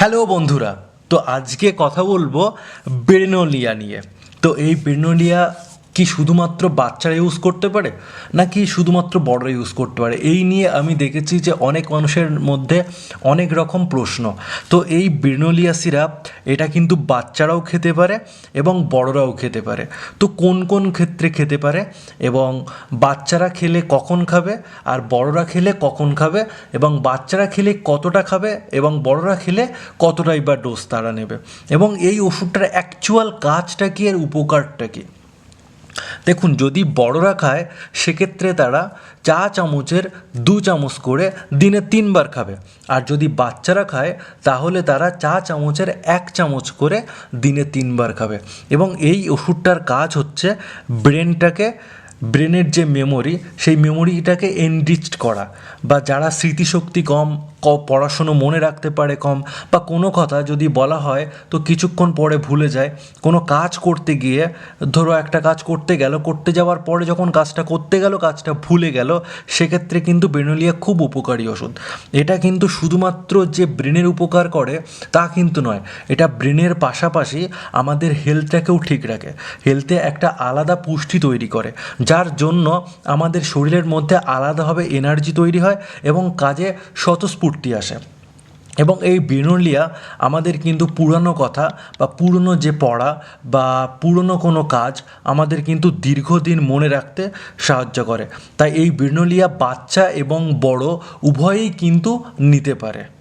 Hello বন্ধুরা তো আজকে কথা বলব বেরনোলিয়া নিয়ে। তো এই বেরনোলিয়া কি শুধুমাত্র বাচ্চারা ইউজ করতে পারে, নাকি শুধুমাত্র বড়রা ইউজ করতে পারে? এই নিয়ে আমি দেখেছি যে অনেক মানুষের মধ্যে অনেক রকম প্রশ্ন। তো এই বেরনোলিয়া সিরাপ এটা কিন্তু বাচ্চারাও খেতে পারে এবং বড়রাও খেতে পারে। তো কোন কোন ক্ষেত্রে খেতে পারে? এবং বাচ্চারা খেলে কখন খাবে? আর বড়রা খেলে কখন খাবে? এবং বাচ্চারা খেলে কতটা খাবে? এবং বড়রা খেলে কতটাই বা ডোজ তারা নেবে? এবং এই ওষুধটার অ্যাকচুয়াল কাজটা কি? আর উপকারটা কি? দেখুন, যদি বড়রা খায়, সেক্ষেত্রে তারা চা চামচের দু চামচ করে দিনে তিনবার খাবে। আর যদি বাচ্চারা খায়, তাহলে তারা চা চামচের এক চামচ করে দিনে তিনবার খাবে। এবং এই ওষুধটার কাজ হচ্ছে ব্রেনটাকে, ব্রেনের যে মেমোরি, সেই মেমোরিটাকে এনরিচড করা। বা যারা স্মৃতিশক্তি কম ক পড়াশুনো মনে রাখতে পারে কম, বা কোনো কথা যদি বলা হয় তো কিছুক্ষণ পরে ভুলে যায়। কোনো কাজ করতে গিয়ে, ধরো একটা কাজ করতে গেল, করতে যাওয়ার পরে যখন কাজটা করতে গেল, কাজটা ভুলে গেল, সেক্ষেত্রে কিন্তু বেনোলিয়া খুব উপকারী ওষুধ। এটা কিন্তু শুধুমাত্র যে ব্রেনের উপকার করে, তা কিন্তু নয়। এটা ব্রেনের পাশাপাশি আমাদের হেলথটাকেও ঠিক রাখে। হেলথে একটা আলাদা পুষ্টি তৈরি করে, যার জন্য আমাদের শরীরের মধ্যে আলাদাভাবে এনার্জি তৈরি হয় এবং কাজে স্বতঃস্ফূর্তি আসে। এবং এই বিনলিয়া আমাদের কিন্তু পুরানো কথা বা পুরনো যে পড়া বা পুরনো কোনো কাজ আমাদের কিন্তু দীর্ঘদিন মনে রাখতে সাহায্য করে। তাই এই বিনলিয়া বাচ্চা এবং বড় উভয়েই কিন্তু নিতে পারে।